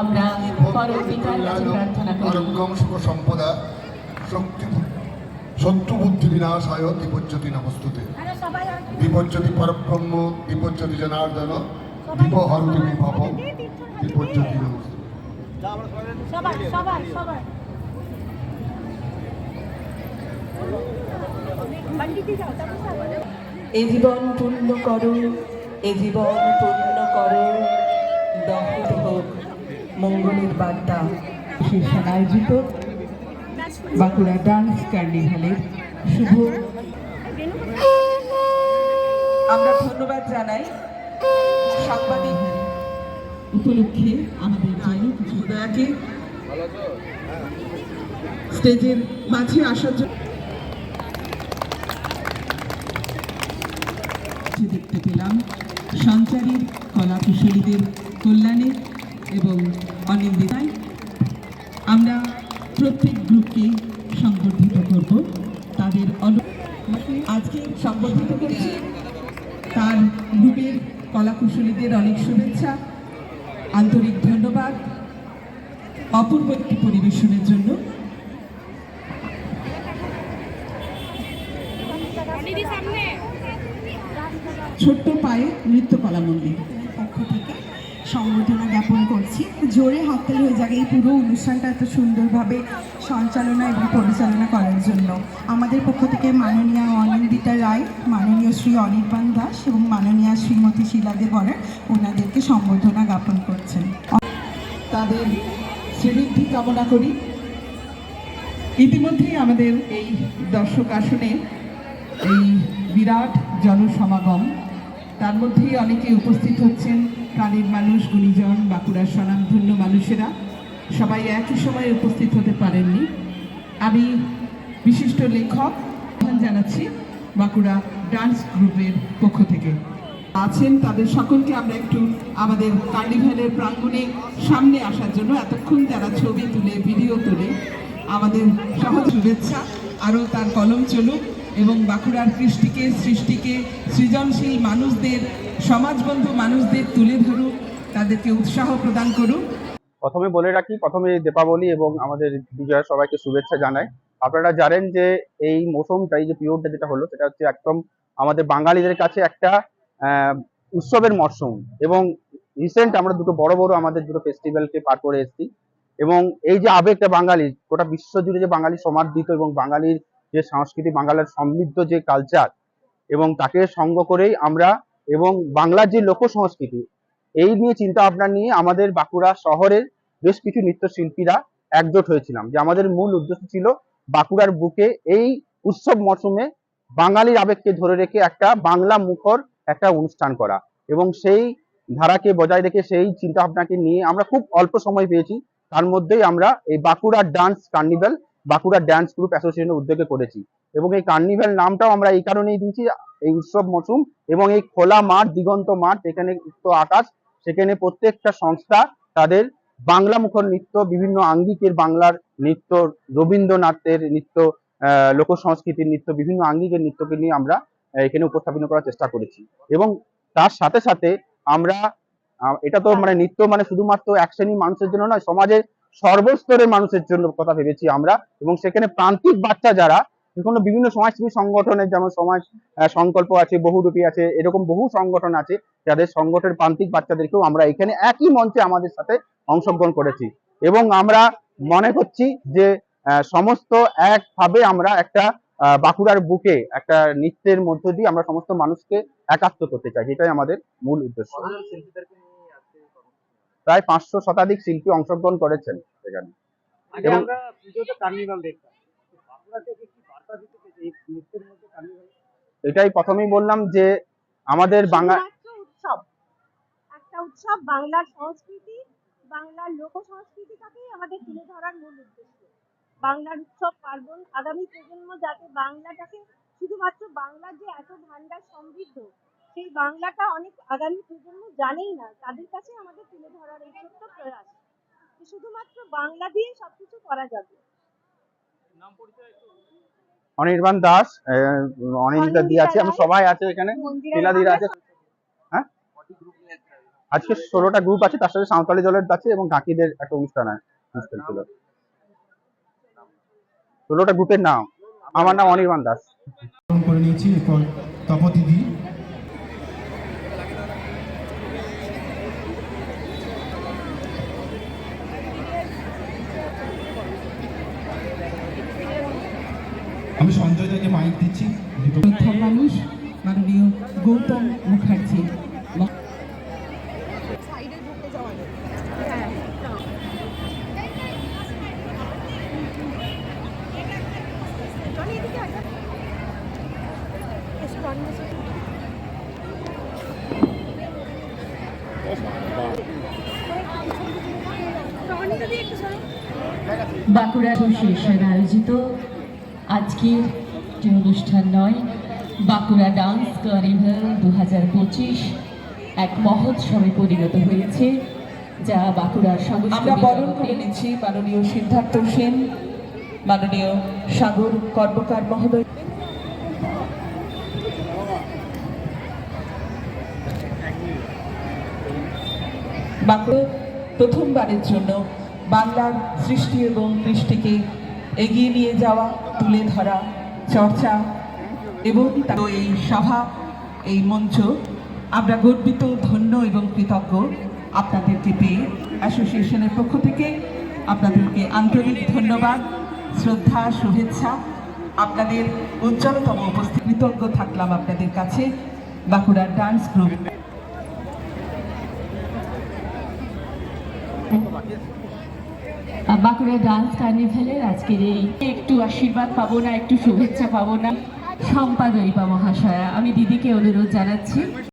আমরা প্রার্থনা করি। সম্পদা শক্তি শত্রু বুদ্ধি বিনাশায় দীপজ্যোতি নমস্তুতে। দীপজ্যোতি পরব্রহ্ম দীপজ্যোতি জনার্দন দীপ বিভব দীপজ্যোতি নমস্তুতে। সবাই এ জীবন পূর্ণ করো এ জীবন পূর্ণ করো দহত হোক মঙ্গলের বার্তা। শীর্ষণ আয়োজিত বাঁকুড়া ডান্স কার্নিভালের শুভ আমরা ধন্যবাদ জানাই সাংবাদিক উপলক্ষে আমাদের জন্য কিছু দয়াকে। স্টেজের মাঝে আসার জন্য দেখতে পেলাম সঞ্চারীর কলা কুশলীদের কল্যাণে এবং অনিন্দিতায় আমরা প্রত্যেক গ্রুপকে সংবর্ধিত করব। তাদের আজকে সংবর্ধিত করছি তার গ্রুপের কলাকুশলীদের অনেক শুভেচ্ছা, আন্তরিক ধন্যবাদ, অপূর্ব একটি পরিবেশনের জন্য। ছোট্ট পায়ে নৃত্যকলা মন্দির পক্ষ থেকে সম্বর্ধনা জ্ঞাপন করছি জোরে হাততালি হয়ে যাবে এই পুরো অনুষ্ঠানটা এত সুন্দরভাবে সঞ্চালনা এবং পরিচালনা করার জন্য। আমাদের পক্ষ থেকে মাননীয় অনিন্দিতা রায়, মাননীয় শ্রী অনির্বাণ দাস এবং মাননীয় শ্রীমতী শিলাদে বরার ওনাদেরকে সম্বর্ধনা জ্ঞাপন করছেন। তাদের শ্রীবৃদ্ধি কামনা করি। ইতিমধ্যেই আমাদের এই দর্শক আসনে এই বিরাট জনসমাগম, তার মধ্যেই অনেকে উপস্থিত হচ্ছেন। প্রাণীর মানুষ, গুণীজন, বাঁকুড়ার স্বনামধন্য মানুষেরা সবাই একই সময়ে উপস্থিত হতে পারেননি। আমি বিশিষ্ট লেখক জানাচ্ছি বাঁকুড়া ডান্স গ্রুপের পক্ষ থেকে। আছেন তাদের সকলকে আমরা একটু আমাদের কার্নিভ্যালের প্রাঙ্গণে সামনে আসার জন্য এতক্ষণ যারা ছবি তুলে, ভিডিও তুলে। আমাদের সহজ শুভেচ্ছা। আরও তার কলম চলুক। এবং বাঁকুড়ার কৃষ্টিকে সৃষ্টিকে সৃজনশীল মানুষদের, সমাজবন্ধু মানুষদের তুলে ধরুক, তাদেরকে উৎসাহ প্রদান করুক। প্রথমে বলে রাখি, প্রথমে দীপাবলি এবং আমাদের বিজয়া সবাইকে শুভেচ্ছা জানাই। আপনারা জানেন যে এই মৌসুমটা, এই যে পিরিয়ডটা যেটা হলো, সেটা হচ্ছে একদম আমাদের বাঙালিদের কাছে একটা উৎসবের মরশুম এবং রিসেন্ট আমরা দুটো বড় বড় আমাদের দুটো ফেস্টিভ্যালকে পার করে এসেছি। এবং এই যে আবেগটা বাঙালির, গোটা বিশ্ব জুড়ে যে বাঙালি সমাদৃত এবং বাঙালির যে সংস্কৃতি বাঙালির সমৃদ্ধ যে কালচার এবং তাকে সঙ্গ করেই আমরা এবং বাংলার যে লোক সংস্কৃতি এই নিয়ে চিন্তা ভাবনা নিয়ে আমাদের বাঁকুড়া শহরের বেশ কিছু নৃত্যশিল্পীরা একজোট হয়েছিলাম। যে আমাদের মূল উদ্দেশ্য ছিল বাঁকুড়ার বুকে এই উৎসব মরশুমে বাঙালির আবেগকে ধরে রেখে একটা বাংলা মুখর একটা অনুষ্ঠান করা এবং সেই ধারাকে বজায় রেখে সেই চিন্তা ভাবনাকে নিয়ে আমরা খুব অল্প সময় পেয়েছি। তার মধ্যেই আমরা এই Bankura dance carnival Bankura dance group অ্যাসোসিয়েশনের উদ্যোগে করেছি। এবং এই কার্নিভ্যাল নামটাও আমরা এই কারণেই দিয়েছি এই উৎসব মৌসুম এবং এই খোলা মাঠ দিগন্ত মাঠ এখানে উক্ত আকাশ সেখানে প্রত্যেকটা সংস্থা তাদের বাংলা মুখর নৃত্য বিভিন্ন আঙ্গিকের বাংলার নৃত্য রবীন্দ্রনাথের নৃত্য লোক সংস্কৃতির নৃত্য বিভিন্ন আঙ্গিকের নৃত্যকে নিয়ে আমরা এখানে উপস্থাপন করার চেষ্টা করেছি। এবং তার সাথে সাথে আমরা এটা তো মানে নৃত্য মানে শুধুমাত্র এক শ্রেণির মানুষের জন্য নয় সমাজের সর্বস্তরের মানুষের জন্য কথা ভেবেছি আমরা। এবং সেখানে প্রান্তিক বাচ্চা যারা বিভিন্ন বিভিন্ন সমাজসেবী সংগঠনের যেমন সমাজ সংকল্প আছে, বহুরূপী আছে, এরকম বহু সংগঠন আছে, যাদের সংগঠনের প্রান্তিক বাচ্চাদেরকেও আমরা এখানে একই মঞ্চে আমাদের সাথে অংশগ্রহণ করেছি। এবং আমরা মনে করছি যে সমস্ত একভাবে আমরা একটা বাঁকুড়ার বুকে একটা নৃত্যের মধ্য দিয়ে আমরা সমস্ত মানুষকে একাত্ম করতে চাই। এটাই আমাদের মূল উদ্দেশ্য। প্রায় পাঁচশো শতাধিক শিল্পী অংশগ্রহণ করেছেন এখানে এবং- এটাই প্রথমেই বললাম যে আমাদের বাংলা উৎসব। একটা উৎসব বাংলার সংস্কৃতি বাংলার লোক সংস্কৃতিটাকেই আমাদের তুলে ধরার মূল উদ্দেশ্য। বাংলার উৎসব পার্বণ আগামী প্রজন্ম যাতে বাংলাটাকে শুধুমাত্র বাংলার যে এত ভান্ডার সমৃদ্ধ সেই বাংলাটা অনেক আগামী প্রজন্ম জানেই না। তাদের কাছে আমাদের তুলে ধরার এই ছোট্ট প্রয়াস শুধুমাত্র বাংলা দিয়ে সবকিছু করা যাবে। অনির্বাণ দাস অনিন্দিতা দি আছে আমরা সবাই আছে এখানে। শিলাদিরা আছে। হ্যাঁ? আজকে ষোলোটা গ্রুপ আছে তার সাথে সাঁওতালি দলের আছে এবং কাকিদের একটা অনুষ্ঠান আছে অনুষ্ঠান ছিল। ষোলোটা গ্রুপের নাম। আমার নাম অনির্বাণ দাস। করে নিয়েছি এরপর তপতিদি আমি সঞ্জয় দাকে মাইক দিচ্ছি মানুষ মাননীয় গৌতম মুখার্জি। বাঁকুড়া অ্যাসোসিয়েশন আয়োজিত আজকের যে অনুষ্ঠান নয় বাঁকুড়া ডান্স কার্নিভাল দু হাজার পঁচিশ। এক মহোৎসবে পরিণত হয়েছে যা বাঁকুড়ার আমরা বরণ করে নিচ্ছি মাননীয় সিদ্ধার্থ সেন মাননীয় সাগর কর্মকার মহোদয়। বাঁকুড়া প্রথমবারের জন্য বাংলার সৃষ্টি এবং কৃষ্টিকে এগিয়ে নিয়ে যাওয়া, তুলে ধরা, চর্চা এবং তা- এই সভা, এই মঞ্চ, আমরা গর্বিত, ধন্য এবং কৃতজ্ঞ আপনাদেরকে পেয়ে অ্যাসোসিয়েশনের পক্ষ থেকে আপনাদেরকে আন্তরিক ধন্যবাদ, শ্রদ্ধা, শুভেচ্ছা। আপনাদের উজ্জ্বলতম উপস্থিত কৃতজ্ঞ থাকলাম আপনাদের কাছে বাঁকুড়ার ডান্স গ্রুপ। বাঁকুড়া ডান্স কার্নিভালের আজকের এই একটু আশীর্বাদ পাবো না, একটু শুভেচ্ছা পাবো না। সম্পাদয়িকা মহাশয়া, আমি দিদিকে অনুরোধ জানাচ্ছি।